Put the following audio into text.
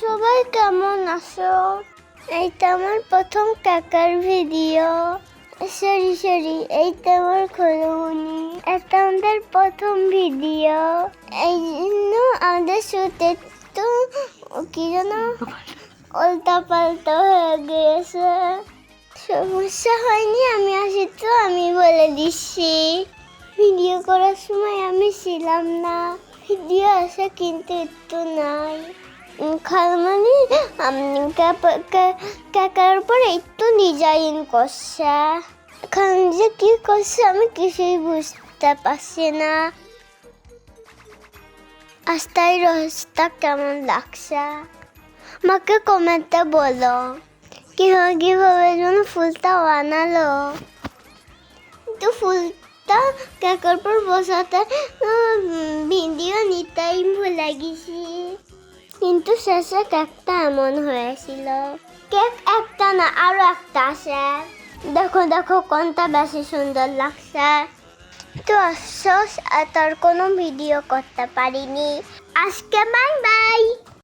সবাই কেমন আছো? এইটা আমার প্রথম কাকার ভিডিও সরি সরি এইটা আমার খোলমনি এটা আমাদের প্রথম ভিডিও এই জন্য আমাদের শুতে তো কি যেন উল্টা পাল্টা হয়ে গিয়েছে। সমস্যা হয়নি, আমি আসি তো, আমি বলে দিচ্ছি। ভিডিও করার সময় আমি ছিলাম না। ভিডিও আসে কিন্তু একটু নাই। খালমানি কাকার উপর একটু ডিজাইন করছে। খান যে কি করছে আমি কিছুই বুঝতে পারছি না। আস্তাই রহস্যটা কেমন লাগছে? আমাকে কমেন্টে বলো। কীভাবে কীভাবে যেন ফুলটা বানালো। কিন্তু ফুলটা কেকের পর বসাতে ভিডিও নিতেই ভুলে গেছি। কিন্তু শেষে কেকটা এমন হয়েছিল। কেক একটা না, আরও একটা আছে। দেখো দেখো, কোনটা বেশি সুন্দর লাগছে। তো আফসোস, আর তার কোনো ভিডিও করতে পারিনি। আজকে বাই বাই।